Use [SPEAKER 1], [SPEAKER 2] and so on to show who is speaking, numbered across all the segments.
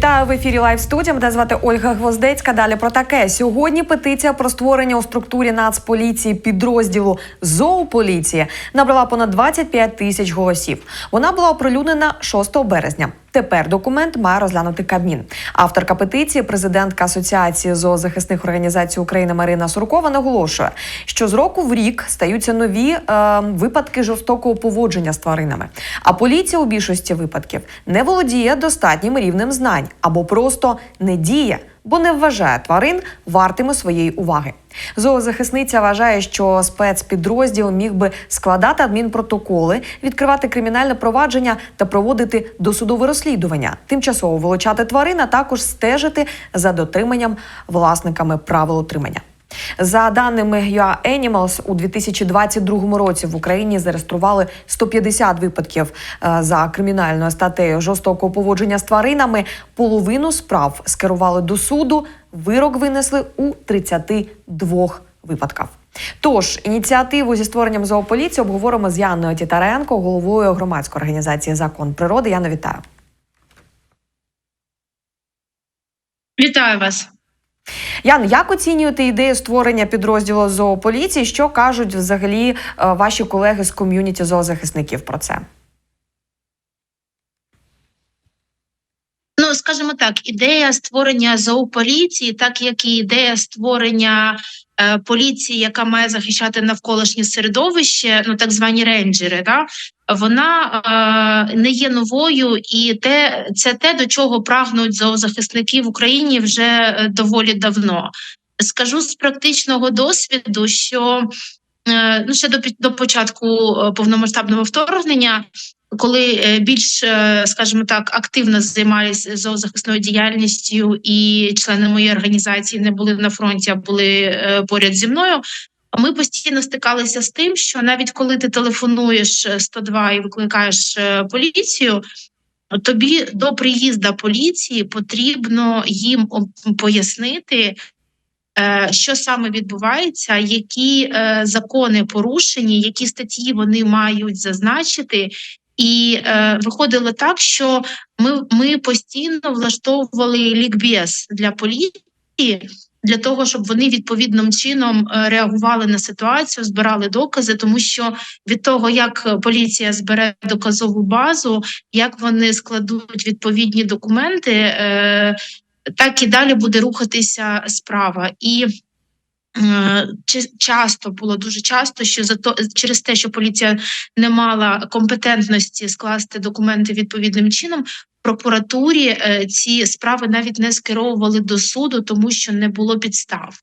[SPEAKER 1] Вітаю в ефірі Лайв студія. Мене звати Ольга Гвоздецька. Далі про таке. Сьогодні петиція про створення у структурі Нацполіції підрозділу Зоополіції набрала понад 25 тисяч голосів. Вона була оприлюднена 6 березня. Тепер документ має розглянути Кабмін. Авторка петиції, президентка Асоціації зоозахисних організацій України Марина Суркова наголошує, що з року в рік стаються нові е, випадки жорстокого поводження з тваринами. А поліція у більшості випадків не володіє достатнім рівнем знань або просто не діє, бо не вважає тварин вартими своєї уваги. Зоозахисниця вважає, що спецпідрозділ міг би складати адмінпротоколи, відкривати кримінальне провадження та проводити досудове розслідування, тимчасово вилучати тварин, а також стежити за дотриманням власниками правил утримання. За даними UA Animals, у 2022 році в Україні зареєстрували 150 випадків е, за кримінальною статтею жорстокого поводження з тваринами. Половину справ скерували до суду. Вирок винесли у 32 випадках. Тож ініціативу зі створенням зоополіції обговоримо з Янною Тітаренко, головою громадської організації Закон природи. Яна вітаю.
[SPEAKER 2] Вітаю вас.
[SPEAKER 1] Ян, як оцінюєте ідею створення підрозділу зоополіції? Що кажуть взагалі е, ваші колеги з ком'юніті зоозахисників про це?
[SPEAKER 2] Скажімо так, ідея створення зоополіції, так як і ідея створення е, поліції, яка має захищати навколишнє середовище, ну так звані рейнджери, да, вона е, не є новою, і те це те, до чого прагнуть зоозахисники в Україні вже е, доволі давно. Скажу з практичного досвіду, що е, ну ще до, до початку е, повномасштабного вторгнення коли е, більш, е, скажімо так, активно займалися зоозахисною діяльністю, і члени моєї організації не були на фронті, а були е, поряд зі мною. Ми постійно стикалися з тим, що навіть коли ти телефонуєш 102 і викликаєш поліцію. Тобі до приїзду поліції потрібно їм пояснити, що саме відбувається, які закони порушені, які статті вони мають зазначити, і е, виходило так, що ми ми постійно влаштовували лікбез для поліції для того, щоб вони відповідним чином е, реагували на ситуацію, збирали докази, тому що від того, як поліція збере доказову базу, як вони складуть відповідні документи, е, так і далі буде рухатися справа і. Е, часто було дуже часто, що за то через те, що поліція не мала компетентності скласти документи відповідним чином, прокуратурі е, ці справи навіть не скеровували до суду, тому що не було підстав.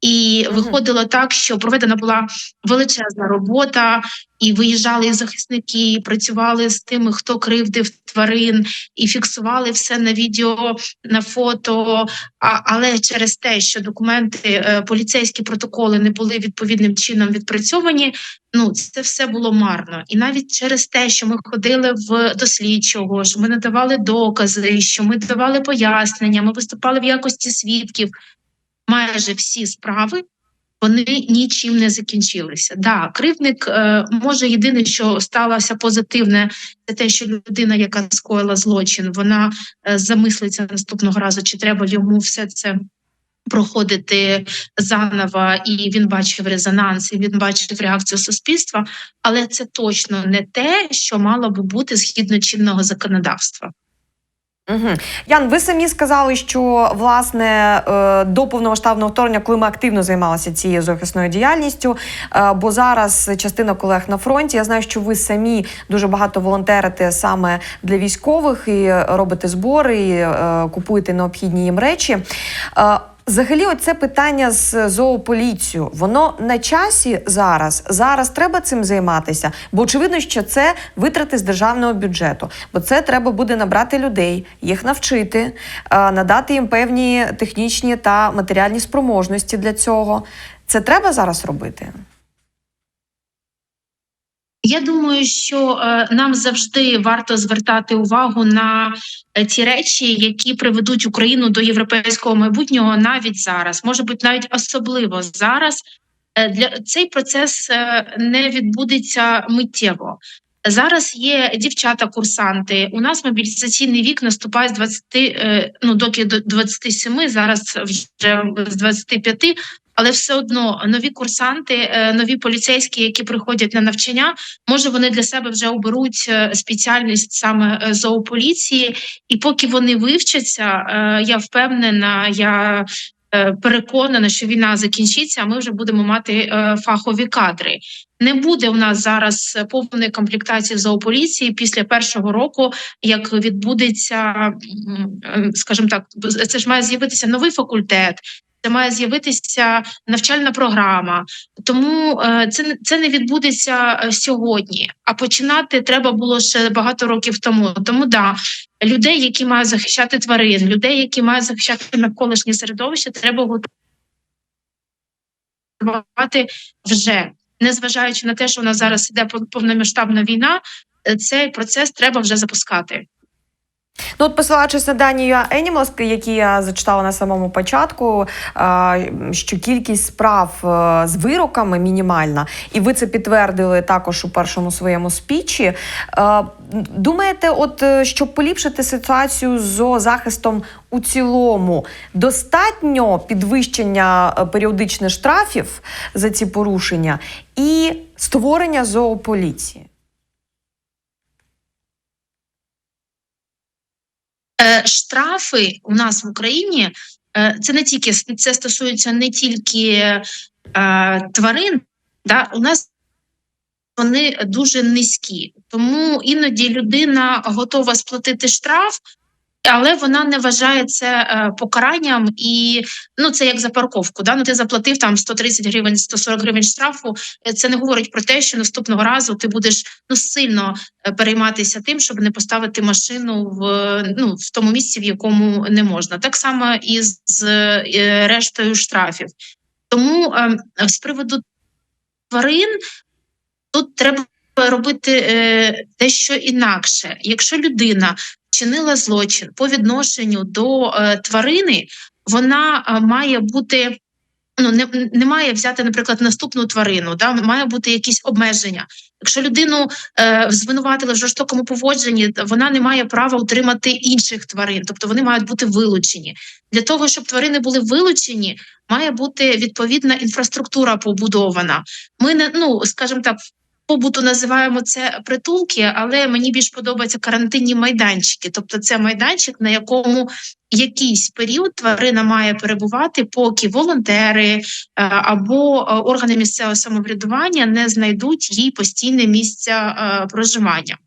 [SPEAKER 2] І виходило так, що проведена була величезна робота, і виїжджали і захисники, і працювали з тими, хто кривдив тварин, і фіксували все на відео, на фото. А, Але через те, що документи, е, поліцейські протоколи не були відповідним чином відпрацьовані. Ну, це все було марно, і навіть через те, що ми ходили в дослідчого, що ми надавали докази, що ми давали пояснення, ми виступали в якості свідків майже всі справи вони нічим не закінчилися. Да, кривник е, може єдине, що сталося позитивне, це те, що людина, яка скоїла злочин, вона е, замислиться наступного разу, чи треба йому все це. Проходити заново, і він бачив резонанс, і він бачив реакцію суспільства, але це точно не те, що мало би бути згідно чинного законодавства.
[SPEAKER 1] Угу. Ян, ви самі сказали, що власне е, до повномасштабного вторгнення, коли ми активно займалися цією захисною діяльністю, е, бо зараз частина колег на фронті. Я знаю, що ви самі дуже багато волонтерите саме для військових і робите збори, і е, купуєте необхідні їм речі. Взагалі, оце питання з зоополіцією, воно на часі зараз. Зараз треба цим займатися, бо очевидно, що це витрати з державного бюджету, бо це треба буде набрати людей, їх навчити, надати їм певні технічні та матеріальні спроможності для цього. Це треба зараз робити.
[SPEAKER 2] Я думаю, що е, нам завжди варто звертати увагу на е, ті речі, які приведуть Україну до європейського майбутнього навіть зараз, може бути навіть особливо зараз. Е, для цей процес не відбудеться миттєво. Зараз є дівчата-курсанти. У нас мобілізаційний вік наступає з 20, е, ну доки до 27, зараз вже з 25, але все одно нові курсанти, е, нові поліцейські, які приходять на навчання, може вони для себе вже оберуть е, спеціальність саме е, зоополіції, і поки вони вивчаться, я впевнена, я переконана, що війна закінчиться, а ми вже будемо мати фахові кадри. Не буде у нас зараз повної комплектації зоополіції після першого року, як відбудеться, ем, скажімо так, це ж має з'явитися новий факультет. Це має з'явитися навчальна програма, тому е, це це не відбудеться е, сьогодні. А починати треба було ще багато років тому. Тому да, людей, які мають захищати тварин, людей, які мають захищати навколишнє середовище, треба готувати вже, незважаючи на те, що у нас зараз іде пов- повномасштабна війна. е, Цей процес треба вже запускати.
[SPEAKER 1] Ну, от посилаючись на дані Animals, які я зачитала на самому початку, що кількість справ е, з вироками мінімальна, і ви це підтвердили також у першому своєму спічі. Е, Думаєте, от е, щоб поліпшити ситуацію з зоозахистом у цілому, достатньо підвищення періодичних штрафів за ці порушення і створення зоополіції?
[SPEAKER 2] Е, штрафи у нас в Україні е, це не тільки це стосується не тільки е, тварин, да, у нас вони дуже низькі. Тому іноді людина готова сплатити штраф, але вона не вважає це е, покаранням, і ну це як за парковку. Да? Ну ти заплатив там 130 гривень, 140 гривень штрафу. Е, Це не говорить про те, що наступного разу ти будеш ну сильно е, перейматися тим, щоб не поставити машину в ну в тому місці, в якому не можна. Так само і з, рештою штрафів. Тому е, з приводу тварин тут треба робити е, дещо інакше. Якщо людина вчинила злочин по відношенню до е, тварини, вона е, має бути. Ну, не, не має взяти, наприклад, наступну тварину, да має бути якісь обмеження. Якщо людину е, звинуватили в жорстокому поводженні, вона не має права утримати інших тварин, тобто вони мають бути вилучені. Для того щоб тварини були вилучені, має бути відповідна інфраструктура побудована. Ми не ну скажімо так, побуту називаємо це притулки, але мені більш подобаються карантинні майданчики. Тобто, це майданчик, на якому якийсь період тварина має перебувати, поки волонтери е, або е, органи місцевого самоврядування не знайдуть їй постійне місце е, проживання.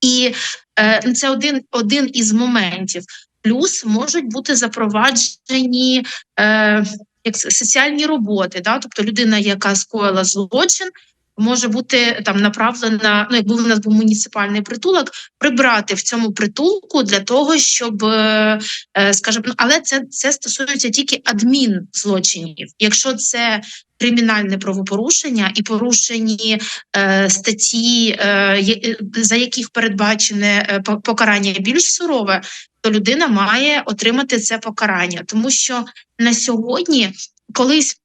[SPEAKER 2] І це один, один із моментів. Плюс можуть бути запроваджені е, як соціальні роботи, да? тобто людина, яка скоїла злочин, може бути там направлена. Ну, якби у нас був муніципальний притулок, прибрати в цьому притулку для того, щоб е, е, скажімо, ну, але це, це стосується тільки адмінзлочинів. Якщо це кримінальне правопорушення і порушені е, статті, е, за яких передбачене е, по- покарання більш сурове, то людина має отримати це покарання, тому що на сьогодні колись.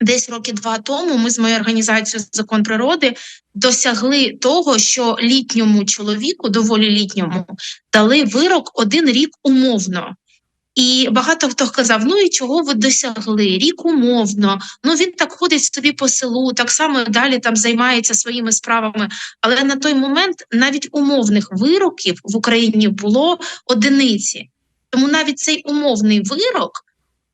[SPEAKER 2] Десь роки два тому ми з моєю організацією закон природи досягли того, що літньому чоловіку, доволі літньому, дали вирок один рік умовно. І багато хто казав: ну і чого ви досягли? Рік умовно. Ну він так ходить собі по селу, так само далі там займається своїми справами. Але на той момент навіть умовних вироків в Україні було одиниці. Тому навіть цей умовний вирок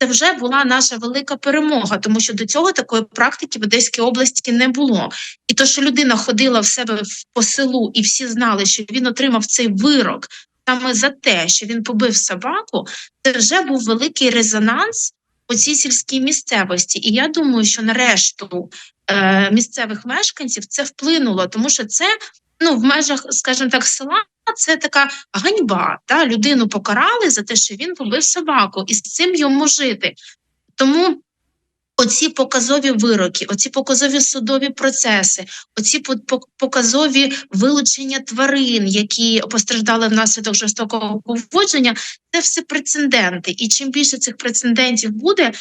[SPEAKER 2] це вже була наша велика перемога, тому що до цього такої практики в Одеській області не було. І то, що людина ходила в себе по селу, і всі знали, що він отримав цей вирок саме за те, що він побив собаку, це вже був великий резонанс у цій сільській місцевості. І я думаю, що на решту е, місцевих мешканців це вплинуло, тому що це ну в межах, скажімо так, села. Це така ганьба. Та людину покарали за те, що він побив собаку, і з цим йому жити. Тому оці показові вироки, оці показові судові процеси, оці по- по- показові вилучення тварин, які постраждали внаслідок жорстокого поводження, це все прецеденти. І чим більше цих прецедентів буде,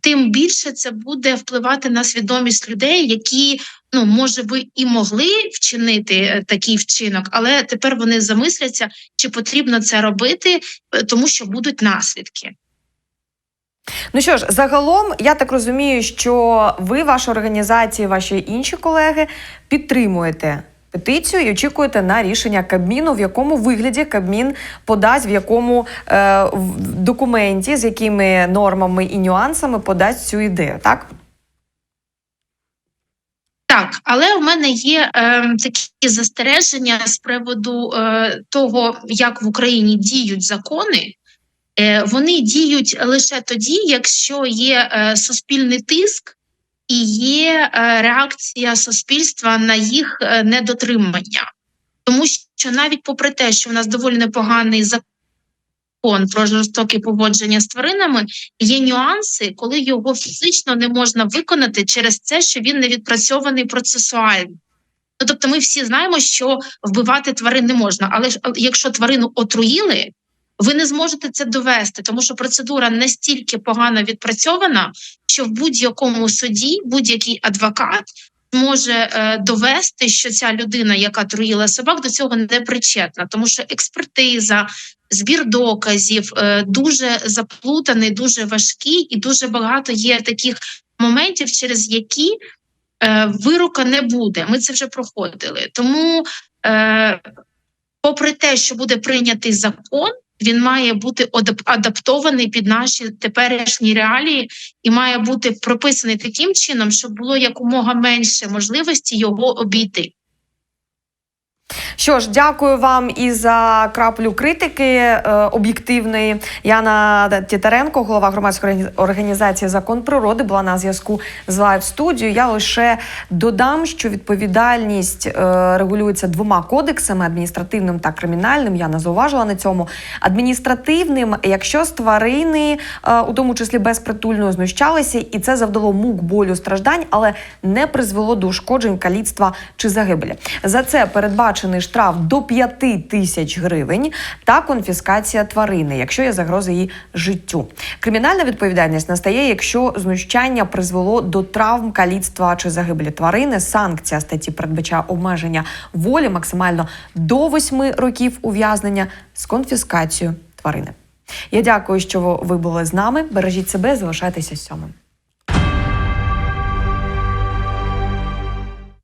[SPEAKER 2] тим більше це буде впливати на свідомість людей, які ну може би і могли вчинити е, такий вчинок, але тепер вони замисляться, чи потрібно це робити, е, тому що будуть наслідки.
[SPEAKER 1] Ну що ж, загалом, я так розумію, що ви, ваша організація, ваші інші колеги підтримуєте петицію і очікуєте на рішення Кабміну, в якому вигляді Кабмін подасть, в якому е, документі, з якими нормами і нюансами подасть цю ідею, так?
[SPEAKER 2] Так, але в мене є е, такі застереження з приводу е, того, як в Україні діють закони. Е, вони діють лише тоді, якщо є е, суспільний тиск і є е, реакція суспільства на їх е, недотримання. Тому що навіть попри те, що в нас доволі непоганий закон про жорстоке поводження з тваринами, є нюанси, коли його фізично не можна виконати через те, що він не відпрацьований процесуально. Ну, тобто, ми всі знаємо, що вбивати тварин не можна, але якщо тварину отруїли, ви не зможете це довести, тому що процедура настільки погано відпрацьована, що в будь-якому суді будь-який адвокат може е, довести, що ця людина, яка труїла собак, до цього не причетна, тому що експертиза, збір доказів е, дуже заплутаний, дуже важкий, і дуже багато є таких моментів, через які е, вирока не буде. Ми це вже проходили. Тому, е, попри те, що буде прийнятий закон. Він має бути адаптований під наші теперішні реалії і має бути прописаний таким чином, щоб було якомога менше можливості його обійти.
[SPEAKER 1] Що ж, дякую вам і за краплю критики е, об'єктивної. Яна Тітаренко, голова громадської організації Закон природи, була на зв'язку з лайв студією. Я лише додам, що відповідальність е, регулюється двома кодексами: адміністративним та кримінальним. Я не зауважила на цьому. Адміністративним, якщо з тварини, е, у тому числі безпритульно знущалися, і це завдало мук, болю, страждань, але не призвело до ушкоджень, каліцтва чи загибелі. За це передбачений штраф до 5 тисяч гривень та конфіскація тварини, якщо є загроза її життю. Кримінальна відповідальність настає, якщо знущання призвело до травм, каліцтва чи загибелі тварини. Санкція статті передбачає обмеження волі максимально до 8 років ув'язнення з конфіскацією тварини. Я дякую, що ви були з нами. Бережіть себе, залишайтеся сьомим.